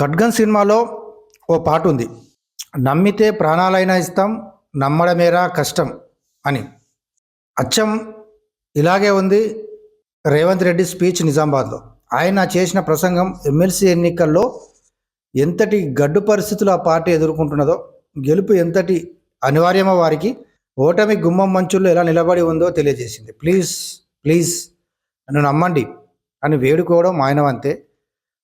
ఖడ్గన్ సినిమాలో ఓ పాట ఉంది. నమ్మితే ప్రాణాలైనా ఇస్తాం నమ్మడమేరా కష్టం అని. అచ్చం ఇలాగే ఉంది రేవంత్ రెడ్డి స్పీచ్ నిజామాబాద్లో. ఆయన చేసిన ప్రసంగం ఎమ్మెల్సీ ఎన్నికల్లో ఎంతటి గడ్డు పరిస్థితులు ఆ పార్టీ ఎదుర్కొంటున్నదో గెలుపు ఎంతటి అనివార్యమో వారికి ఓటమి గుమ్మం మంచుల్లో ఎలా నిలబడి ఉందో తెలియజేసింది. ప్లీజ్ ప్లీజ్ నన్ను నమ్మండి అని వేడుకోవడం ఆయన అంతే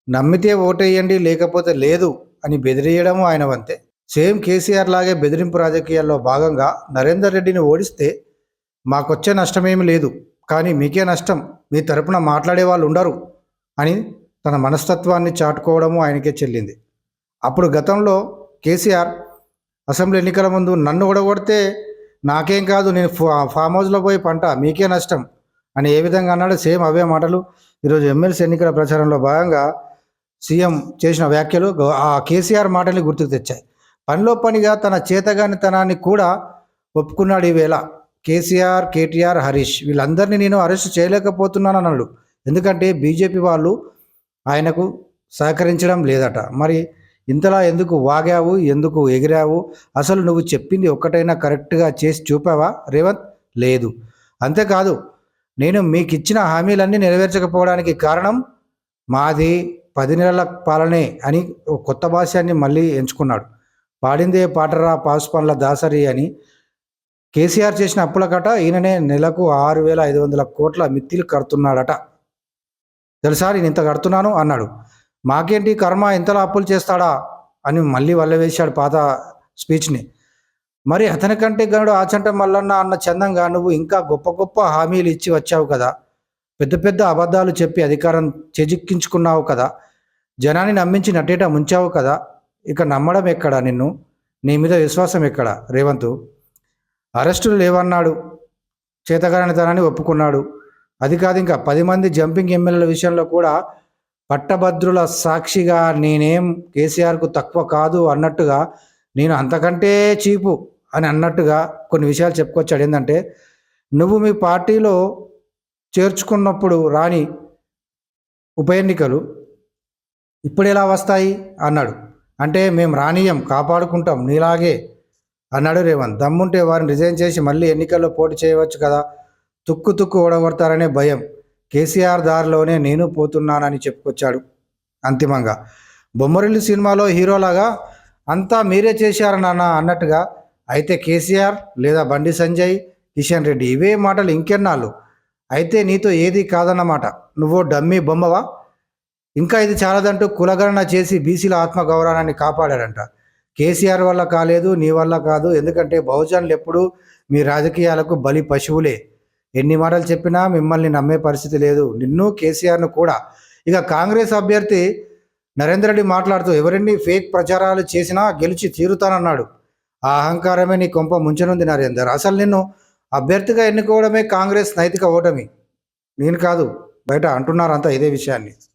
నమ్మితే ఓటేయండి లేకపోతే లేదు అని బెదిరియడం ఆయన వంతే సేమ్ కేసీఆర్ లాగే బెదిరింపు రాజకీయాల్లో భాగంగా నరేందర్ రెడ్డిని ఓడిస్తే మాకొచ్చే నష్టమేమి లేదు. కానీ మీకే నష్టం మీ తరపున మాట్లాడే వాళ్ళు ఉండరు అని తన మనస్తత్వాన్ని చాటుకోవడము ఆయనకే చెల్లింది. అప్పుడు గతంలో కేసీఆర్ అసెంబ్లీ ఎన్నికల ముందు నన్ను ఓడగొడితే నాకేం కాదు నేను ఫా- ఫామ్ హౌస్లో పోయి పంట మీకే నష్టం అని ఏ విధంగా అన్నాడు సేమ్ అవే మాటలు. ఈరోజు ఎమ్మెల్సీ ఎన్నికల ప్రచారంలో భాగంగా సీఎం చేసిన వ్యాఖ్యలు ఆ కేసీఆర్ మాటల్ని గుర్తుకు తెచ్చాయి. పనిలో పనిగా తన చేతగానితనాన్ని కూడా ఒప్పుకున్నాడు ఈవేళ కేసీఆర్ కేటీఆర్ హరీష్ వీళ్ళందరినీ నేను అరెస్ట్ చేయలేకపోతున్నాను అన్నాడు ఎందుకంటే బీజేపీ వాళ్ళు ఆయనకు సహకరించడం లేదట. మరి ఇంతలా ఎందుకు వాగావు ఎందుకు ఎగిరావు? అసలు నువ్వు చెప్పింది ఒక్కటైనా కరెక్ట్గా చేసి చూపావా రేవంత్? లేదు. అంతేకాదు నేను మీకు ఇచ్చిన హామీలన్నీ నెరవేర్చకపోవడానికి కారణం మాది పది నెలల పాలనే అని కొత్త భాష్యాన్ని మళ్ళీ ఎంచుకున్నాడు. పాడిందే పాటరా పాసు పనుల దాసరి అని కేసీఆర్ చేసిన అప్పుల కట ఈయననే నెలకు ఆరు వేల ఐదు వందల కోట్ల మిత్తిలు కడుతున్నాడట. తెలుసా నేను ఇంత కడుతున్నాను? అన్నాడు. మాకేంటి కర్మ? ఇంతలా అప్పులు చేస్తాడా? అని మళ్ళీ వల్లవేశాడు పాత స్పీచ్ని. మరి అతనికంటే గనుడు ఆచంట మల్లన్న అన్న చందంగా నువ్వు ఇంకా గొప్ప గొప్ప హామీలు ఇచ్చి వచ్చావు కదా. పెద్ద పెద్ద అబద్ధాలు చెప్పి అధికారం చేజిక్కించుకున్నావు కదా. జనాన్ని నమ్మించి నట్టేట ముంచావు కదా. ఇక నమ్మడం ఎక్కడా నిన్ను? నీ మీద విశ్వాసం ఎక్కడా? రేవంత్ అరెస్టులు లేవన్నాడు. చేతగానితనాన్ని ఒప్పుకున్నాడు. అది కాదు ఇంకా పది మంది జంపింగ్ ఎమ్మెల్యేల విషయంలో కూడా పట్టభద్రుల సాక్షిగా నేనేం కేసీఆర్కు తక్కువ కాదు అన్నట్టుగా నేను అంతకంటే చీపు అని అన్నట్టుగా కొన్ని విషయాలు చెప్పుకొచ్చాడు. ఏంటంటే నువ్వు మీ పార్టీలో చేర్చుకున్నప్పుడు రాని ఉప ఎన్నికలు ఇప్పుడు ఎలా వస్తాయి అన్నాడు. అంటే మేము రానియం కాపాడుకుంటాం నీలాగే అన్నాడు రేవంత్. దమ్ముంటే వారిని రిజైన్ చేసి మళ్ళీ ఎన్నికల్లో పోటీ చేయవచ్చు కదా తుక్కు తుక్కు ఓడగొడతారనే భయం. కేసీఆర్ దారిలోనే నేను పోతున్నానని చెప్పుకొచ్చాడు అంతిమంగా. బొమ్మరిల్లు సినిమాలో హీరోలాగా అంతా మీరే చేశారు నాన్న అన్నట్టుగా అయితే కేసీఆర్ లేదా బండి సంజయ్ కిషన్ రెడ్డి ఇవే మాటలు ఇంకెన్నాళ్ళు. అయితే నీతో ఏది కాదన్నమాట. నువ్వు డమ్మీ బొమ్మవా? ఇంకా ఇది చాలదంటూ కులగణన చేసి బీసీల ఆత్మగౌరవాన్ని కాపాడాడంట. కేసీఆర్ వల్ల కాలేదు నీ వల్ల కాదు. ఎందుకంటే బహుజనులు ఎప్పుడూ మీ రాజకీయాలకు బలి పశువులే. ఎన్ని మాటలు చెప్పినా మిమ్మల్ని నమ్మే పరిస్థితి లేదు. నిన్ను కేసీఆర్ను కూడా. ఇక కాంగ్రెస్ అభ్యర్థి నరేంద్ర రెడ్డి మాట్లాడుతూ ఎవరెన్ని ఫేక్ ప్రచారాలు చేసినా గెలిచి తీరుతానన్నాడు. ఆ అహంకారమే నీ కొంప ముంచనుంది నరేందర్. అసలు నిన్ను అభ్యర్థిగా ఎన్నుకోవడమే కాంగ్రెస్ నైతిక ఓటమి. నేను కాదు బయట అంటున్నారంతా ఇదే విషయాన్ని.